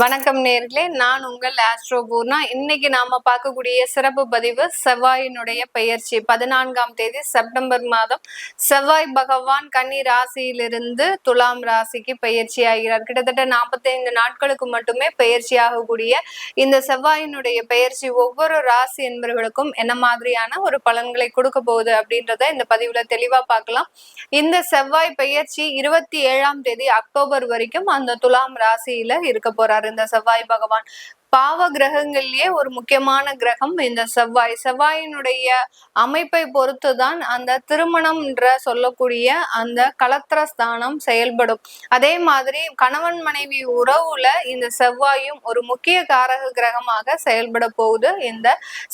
வணக்கம் நேர்களே நான் உங்கள் ஆஸ்ட்ரோ பூர்ணா. இன்னைக்கு நாம பார்க்கக்கூடிய சிறப்பு பதிவு செவ்வாயினுடைய பெயர்ச்சி பதினான்காம் தேதி செப்டம்பர் மாதம் செவ்வாய் பகவான் கன்னி ராசியிலிருந்து துலாம் ராசிக்கு பயிற்சி ஆகிறார். கிட்டத்தட்ட நாற்பத்தைந்து நாட்களுக்கு மட்டுமே பயிற்சி ஆகக்கூடிய இந்த செவ்வாயினுடைய பெயர்ச்சி ஒவ்வொரு ராசி என்பவர்களுக்கும் என்ன மாதிரியான ஒரு பலன்களை கொடுக்க போகுது அப்படின்றத இந்த பதிவுல தெளிவா பார்க்கலாம். இந்த செவ்வாய் பெயர்ச்சி இருபத்தி ஏழாம் தேதி அக்டோபர் வரைக்கும் அந்த துலாம் ராசியில இருக்க போறார். இந்த செவ்வாய் பகவான் பாவ கிரகங்கள்லயே ஒரு முக்கியமான கிரகம் இந்த செவ்வாய். செவ்வாயினுடைய அமைப்பை பொறுத்துதான் அந்த திருமணம்ன்ற சொல்லக்கூடிய அந்த கலத்திர ஸ்தானம் செயல்படும். அதே மாதிரி கணவன் மனைவி உறவுல இந்த செவ்வாயும் ஒரு முக்கிய காரக கிரகமாக செயல்பட போகுது இந்த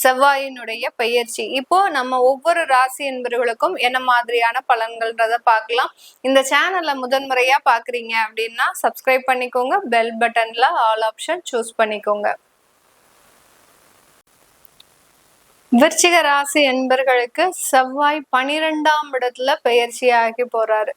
செவ்வாயினுடைய பெயர்ச்சி. இப்போ நம்ம ஒவ்வொரு ராசி என்பவர்களுக்கும் என்ன மாதிரியான பலன்கள்ன்றத பார்க்கலாம். இந்த சேனலை முதன்முறையா பாக்குறீங்க அப்படின்னா சப்ஸ்கிரைப் பண்ணிக்கோங்க. பெல் பட்டன்ல ஆல் ஆப்ஷன் சூஸ் பண்ணிக்கோங்க. விருச்சிக ராசி என்பர்களுக்கு செவ்வாய் பனிரெண்டாம் இடத்துல பயிற்சியாகி போறாரு.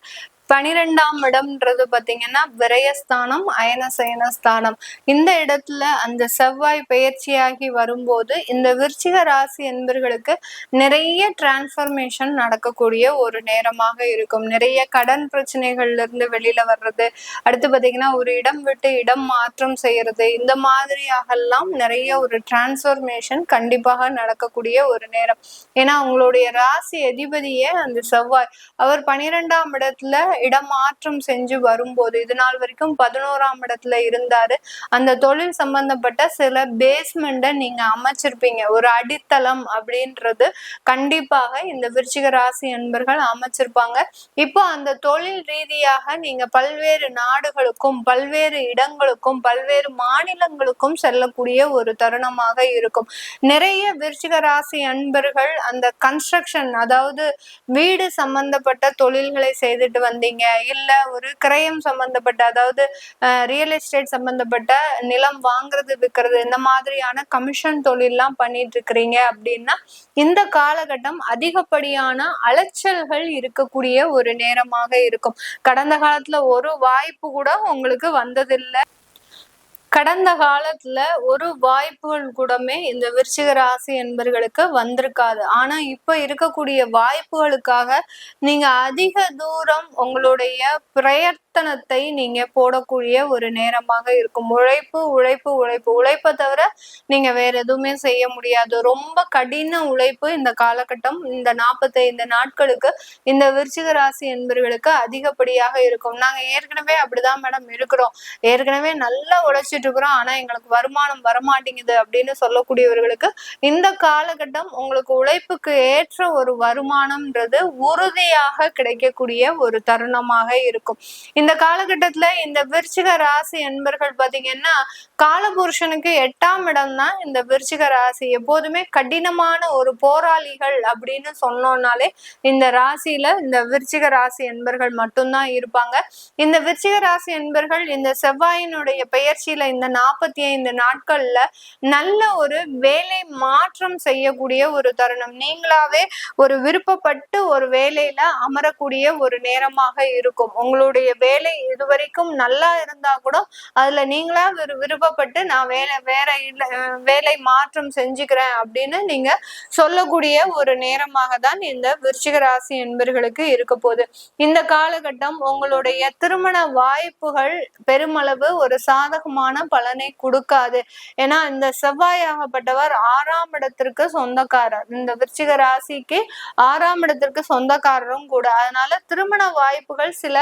பனிரெண்டாம் இடம்ன்றது பார்த்தீங்கன்னா விரயஸ்தானம் அயனசயனஸ்தானம். இந்த இடத்துல அந்த செவ்வாய் பயிற்சியாகி வரும்போது இந்த விருச்சிக ராசி என்பர்களுக்கு நிறைய டிரான்ஸ்ஃபர்மேஷன் நடக்கக்கூடிய ஒரு நேரமாக இருக்கும். நிறைய கடன் பிரச்சனைகள்ல இருந்து வெளியில வர்றது அடுத்து பார்த்தீங்கன்னா ஒரு இடம் விட்டு இடம் மாற்றம் செய்யறது இந்த மாதிரியாகலாம் நிறைய ஒரு டிரான்ஸ்ஃபர்மேஷன் கண்டிப்பாக நடக்கக்கூடிய ஒரு நேரம். ஏன்னா உங்களுடைய ராசி அதிபதியே அந்த செவ்வாய். அவர் பனிரெண்டாம் இடத்துல இடமாற்றம் செஞ்சு வரும்போது இது நாள் வரைக்கும் பதினோராம் இடத்துல இருந்தாரு. அந்த தொழில் சம்பந்தப்பட்ட சில பேஸ்மெண்ட்டை நீங்க அமைச்சிருப்பீங்க. ஒரு அடித்தளம் அப்படின்றது கண்டிப்பாக இந்த விருச்சிக ராசி என்பர்கள் அமைச்சிருப்பாங்க. இப்போ அந்த தொழில் ரீதியாக நீங்க பல்வேறு நாடுகளுக்கும் பல்வேறு இடங்களுக்கும் பல்வேறு மாநிலங்களுக்கும் செல்லக்கூடிய ஒரு தருணமாக இருக்கும். நிறைய விருச்சிக ராசி அன்பர்கள் அந்த கன்ஸ்ட்ரக்ஷன் அதாவது வீடு சம்பந்தப்பட்ட தொழில்களை செய்துட்டு வந்தீங்க. இல்ல ஒரு கிரயம் சம்பந்தப்பட்ட அதாவது ரியல் எஸ்டேட் சம்பந்தப்பட்ட நிலம் வாங்குறது விற்கிறது இந்த மாதிரியான கமிஷன் தொழில்லாம் பண்ணிட்டு இருக்கிறீங்க அப்படின்னா இந்த காலகட்டம் அதிகப்படியான அலைச்சல்கள் இருக்கக்கூடிய ஒரு நேரமாக இருக்கும். கடந்த காலத்துல ஒரு வாய்ப்பு கூட உங்களுக்கு வந்ததில்லை. கடந்த காலத்துல ஒரு வாய்ப்புகள் கூடமே இந்த விருச்சிக ராசி என்பர்களுக்கு வந்திருக்காது. ஆனா இப்ப இருக்கக்கூடிய வாய்ப்புகளுக்காக நீங்க அதிக தூரம் உங்களுடைய பிரயத்தனத்தை நீங்க போடக்கூடிய ஒரு நேரமாக இருக்கும். உழைப்பு உழைப்பு உழைப்பு. உழைப்பை தவிர நீங்க வேற எதுவுமே செய்ய முடியாது. ரொம்ப கடின உழைப்பு இந்த காலகட்டம். இந்த நாற்பத்தைந்து நாட்களுக்கு இந்த விருச்சிக ராசி என்பவர்களுக்கு அதிகப்படியாக இருக்கும். நாங்க ஏற்கனவே அப்படிதான் மேடம் இருக்கிறோம். ஏற்கனவே நல்லா உழைச்சிட்டு இருக்கிறோம். ஆனா எங்களுக்கு வருமானம் வரமாட்டேங்குது அப்படின்னு சொல்லக்கூடியவர்களுக்கு இந்த காலகட்டம் உங்களுக்கு உழைப்புக்கு ஏற்ற ஒரு வருமானம்ன்றது உறுதியாக கிடைக்கக்கூடிய ஒரு தருணமாக இருக்கும். இந்த காலகட்டத்துல இந்த விருச்சிக ராசி என்பர்கள் பாத்தீங்கன்னா காலபுருஷனுக்கு எட்டாம் இடம் தான் இந்த விருச்சிக ராசி. எப்போதுமே கடினமான ஒரு போராளிகள் அப்படின்னு சொன்னோம்னாலே இந்த ராசியில இந்த விருச்சிக ராசி என்பர்கள் மட்டும்தான் இருப்பாங்க. இந்த விருச்சிக ராசி என்பர்கள் இந்த செவ்வாயினுடைய பெயர்ச்சியில இந்த நாற்பத்தி ஐந்து நாட்கள்ல நல்ல ஒரு வேலை மாற்றம் செய்யக்கூடிய ஒரு தருணம். நீங்களாவே ஒரு விருப்பப்பட்டு ஒரு வேலையில அமரக்கூடிய ஒரு நேரமாக இருக்கும். உங்களுடைய வேலை இதுவரைக்கும் நல்லா இருந்தா கூட அதுல நீங்களா ஒரு விருப்பப்பட்டு நான் வேலை வேற இல்லை வேலை மாற்றம் செஞ்சுக்கிறேன் அப்படின்னு நீங்க சொல்லக்கூடிய ஒரு நேரமாக தான் இந்த விருச்சிக ராசி என்பர்களுக்கு இருக்க போகுது. இந்த காலகட்டம் உங்களுடைய திருமண வாய்ப்புகள் பெருமளவு ஒரு சாதகமான பலனை கொடுக்காது. ஏன்னா இந்த செவ்வாயாகப்பட்டவர் ஆறாம் இடத்திற்கு சொந்தக்காரர். இந்த விருச்சிக ராசிக்கு ஆறாம் இடத்திற்கு சொந்தக்காரரும் கூட. அதனால திருமண வாய்ப்புகள் சில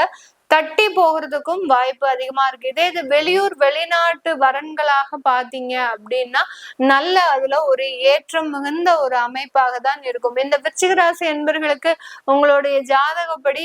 தட்டி போகிறதுக்கும் வாய்ப்பு அதிகமா இருக்கு. இதே இது வெளியூர் வெளிநாட்டு வரன்களாக பாத்தீங்க அப்படின்னா நல்ல அதுல ஒரு ஏற்றம் மிகுந்த ஒரு அமைப்பாக தான் இருக்கும். இந்த விருச்சிக ராசி என்பர்களுக்கு உங்களுடைய ஜாதகப்படி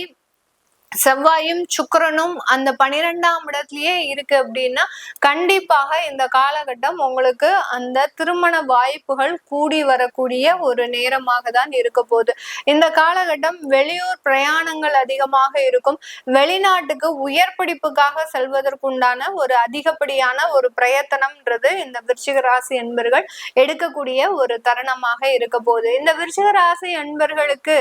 செவ்வாயும் சுக்கரனும் அந்த பனிரெண்டாம் இடத்துலயே இருக்கு அப்படின்னா கண்டிப்பாக இந்த காலகட்டம் உங்களுக்கு அந்த திருமண வாய்ப்புகள் கூடி வரக்கூடிய ஒரு நேரமாக தான் இருக்க போகுது. இந்த காலகட்டம் வெளியூர் பிரயாணங்கள் அதிகமாக இருக்கும். வெளிநாட்டுக்கு உயர் படிப்புக்காக செல்வதற்குண்டான ஒரு அதிகப்படியான ஒரு பிரயத்தனம்ன்றது இந்த விருச்சிக ராசி என்பர்கள் எடுக்கக்கூடிய ஒரு தருணமாக இருக்க போகுது. இந்த விருச்சிக ராசி என்பர்களுக்கு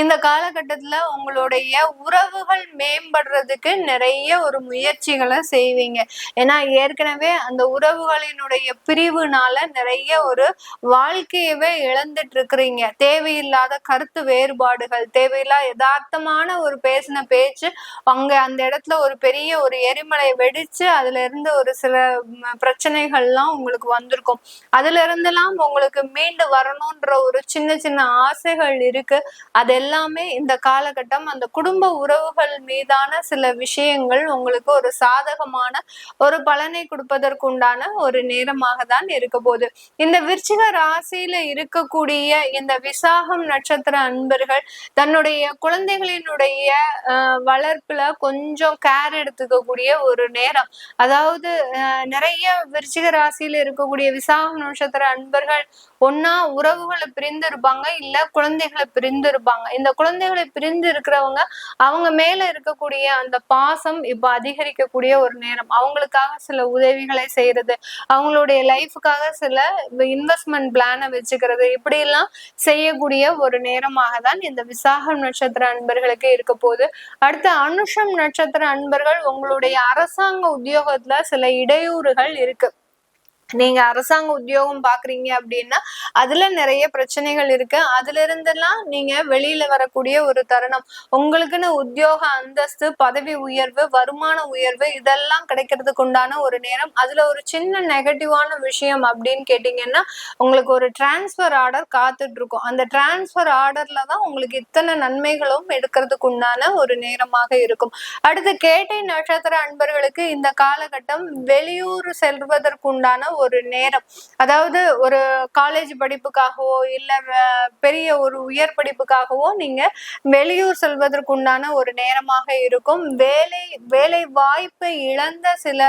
இந்த காலகட்டத்துல உங்களுடைய உறவுகள் உறவுகள் மேம்படுறதுக்கு நிறைய ஒரு முயற்சிகளை செய்வீங்க. ஏன்னா ஏற்கனவே அந்த உறவுகளினுடைய பிரிவுனால நிறைய ஒரு வாழ்க்கையவே இழந்துட்டு இருக்கிறீங்க தேவையில்லாத கருத்து வேறுபாடுகள் தேவையில்லாத யதார்த்தமான ஒரு பேசின பேச்சு அங்க அந்த இடத்துல ஒரு பெரிய ஒரு எரிமலை வெடிச்சு அதுல இருந்து ஒரு சில பிரச்சனைகள்லாம் உங்களுக்கு வந்திருக்கும். அதுல இருந்தெல்லாம் உங்களுக்கு மீண்டு வரணும்ன்ற ஒரு சின்ன சின்ன ஆசைகள் இருக்கு. அது எல்லாமே இந்த காலகட்டம் அந்த குடும்ப உறவுகள் மீதான சில விஷயங்கள் உங்களுக்கு ஒரு சாதகமான ஒரு பலனை கொடுப்பதற்குண்டான ஒரு நேரமாக தான் இருக்க போகுது. இந்த விருச்சிக ராசியில இருக்கக்கூடிய இந்த விசாகம் நட்சத்திர அன்பர்கள் தன்னுடைய குழந்தைகளினுடைய வளர்ப்புல கொஞ்சம் கேர் எடுத்துக்கக்கூடிய ஒரு நேரம். அதாவது நிறைய விருச்சிக ராசியில இருக்கக்கூடிய விசாகம் நட்சத்திர அன்பர்கள் ஒன்னா உறவுகளை பிரிந்து இருப்பாங்க இல்ல குழந்தைகளை பிரிந்து இருப்பாங்க இந்த குழந்தைகளை பிரிந்து இருக்கிறவங்க அவங்க மே மேல இருக்கக்கூடிய அந்த பாசம் இப்ப அதிகரிக்கக்கூடிய ஒரு நேரம். அவங்களுக்காக சில உதவிகளை செய்யறது அவங்களுடைய லைஃபுக்காக சில இன்வெஸ்ட்மெண்ட் பிளானை வச்சுக்கிறது இப்படி எல்லாம் செய்யக்கூடிய ஒரு நேரமாக தான் இந்த விசாகம் நட்சத்திர அன்பர்களுக்கு இருக்க போகுது. அடுத்து அனுஷம் நட்சத்திர அன்பர்கள் உங்களுடைய அரசாங்க உத்தியோகத்துல சில இடையூறுகள் இருக்கு. நீங்க அரசாங்க உத்தியோகம் பாக்குறீங்க அப்படின்னா அதுல நிறைய பிரச்சனைகள் இருக்கு. அதுல இருந்தெல்லாம் நீங்க வெளியில வரக்கூடிய ஒரு தருணம் உங்களுக்குன்னு உத்தியோக அந்தஸ்து பதவி உயர்வு வருமான உயர்வு இதெல்லாம் கிடைக்கிறதுக்கு உண்டான ஒரு நேரம். அதுல ஒரு சின்ன நெகட்டிவான விஷயம் அப்படின்னு கேட்டீங்கன்னா உங்களுக்கு ஒரு டிரான்ஸ்பர் ஆர்டர் காத்துட்டு இருக்கும் அந்த டிரான்ஸ்பர் ஆர்டர்ல தான் உங்களுக்கு இத்தனை நன்மைகளும் எடுக்கிறதுக்கு உண்டான ஒரு நேரமாக இருக்கும். அடுத்து கேட்டை நட்சத்திர அன்பர்களுக்கு இந்த காலகட்டம் வெளியூர் செல்வதற்குண்டான ஒரு நேரம். அதாவது ஒரு காலேஜ் படிப்புக்காகவோ இல்ல பெரிய ஒரு உயர் படிப்புக்காகவோ நீங்க வெளியூர் செல்வதற்கு உண்டான ஒரு நேரமாக இருக்கும். வேலை வேலை வாய்ப்பை இழந்த சில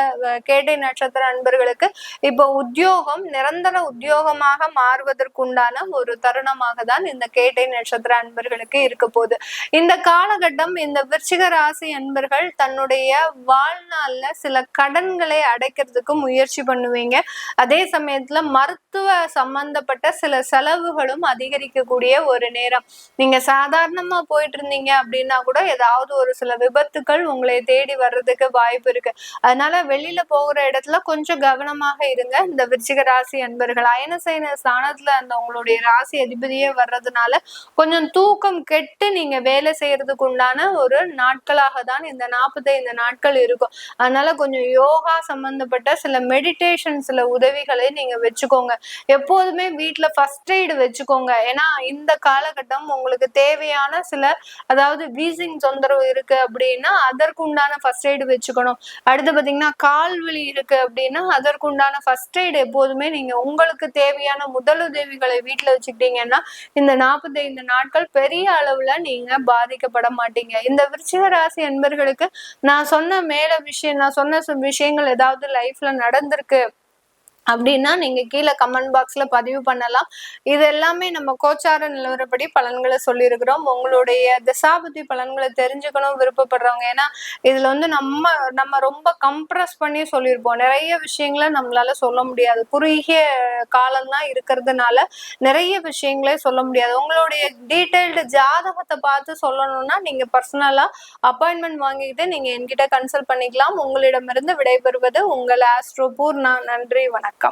கேட்டை நட்சத்திர அன்பர்களுக்கு இப்போ உத்தியோகம் நிரந்தர உத்தியோகமாக மாறுவதற்குண்டான ஒரு தருணமாக தான் இந்த கேட்டை நட்சத்திர அன்பர்களுக்கு இருக்க போகுது. இந்த காலகட்டம் இந்த விருச்சிக ராசி அன்பர்கள் தன்னுடைய வாழ்நாள்ல சில கடன்களை அடைக்கிறதுக்கு முயற்சி பண்ணுவீங்க. அதே சமயத்துல மருத்துவ சம்பந்தப்பட்ட சில செலவுகளும் அதிகரிக்கக்கூடிய ஒரு நேரம். நீங்க சாதாரணமா போயிட்டு இருந்தீங்க அப்படின்னா கூட ஏதாவது ஒரு சில விபத்துக்கள் உங்களை தேடி வர்றதுக்கு வாய்ப்பு இருக்கு. அதனால வெளியில போகிற இடத்துல கொஞ்சம் கவனமாக இருங்க. இந்த விருச்சிக ராசி அன்பர்கள் அயனசைன ஸ்தானத்துல அந்த உங்களுடைய ராசி அதிபதியே வர்றதுனால கொஞ்சம் தூக்கம் கெட்டு நீங்க வேலை செய்யறதுக்கு உண்டான ஒரு நாட்களாக தான் இந்த நாற்பத்தைந்து நாட்கள் இருக்கும். அதனால கொஞ்சம் யோகா சம்பந்தப்பட்ட சில மெடிடேஷன் சில உதவிகளை நீங்க வச்சுக்கோங்க. எப்போதுமே வீட்டுல ஃபர்ஸ்ட் எய்டு வச்சுக்கோங்க. ஏன்னா இந்த காலகட்டம் உங்களுக்கு தேவையான சில அதாவது வீசிங் தொந்தரவு இருக்கு அப்படின்னா அதற்குண்டான ஃபர்ஸ்ட் எய்டு வச்சுக்கணும். அடுத்து பாத்தீங்கன்னா கால் வலி இருக்கு அப்படின்னா அதற்குண்டான ஃபர்ஸ்ட் எய்டு எப்போதுமே நீங்க உங்களுக்கு தேவையான முதலுதவிகளை வீட்டுல வச்சுக்கிட்டீங்கன்னா இந்த நாற்பத்தைந்து நாட்கள் பெரிய அளவுல நீங்க பாதிக்கப்பட மாட்டீங்க. இந்த விருச்சிக ராசி என்பர்களுக்கு நான் சொன்ன மேல விஷயம் நான் சொன்ன விஷயங்கள் ஏதாவது லைஃப்ல நடந்திருக்கு அப்படின்னா நீங்க கீழே கமெண்ட் பாக்ஸ்ல பதிவு பண்ணலாம். இது எல்லாமே நம்ம கோச்சார நிலவரப்படி பலன்களை சொல்லியிருக்கிறோம். உங்களுடைய திசாபதி பலன்களை தெரிஞ்சுக்கணும் விருப்பப்படுறவங்க. ஏன்னா இதுல வந்து நம்ம நம்ம ரொம்ப கம்ப்ரஸ் பண்ணி சொல்லியிருப்போம். நிறைய விஷயங்களை நம்மளால சொல்ல முடியாது. குறுகிய காலம்தான் இருக்கிறதுனால நிறைய விஷயங்களே சொல்ல முடியாது. உங்களுடைய டீட்டெயில்டு ஜாதகத்தை பார்த்து சொல்லணும்னா நீங்க பர்சனலா அப்பாயின்மெண்ட் வாங்கிக்கிட்டு நீங்க என்கிட்ட கன்சல்ட் பண்ணிக்கலாம். உங்களிடமிருந்து விடைபெறுவது உங்கள் ஆஸ்ட்ரோபூர் நான் நன்றி வணக்கம்.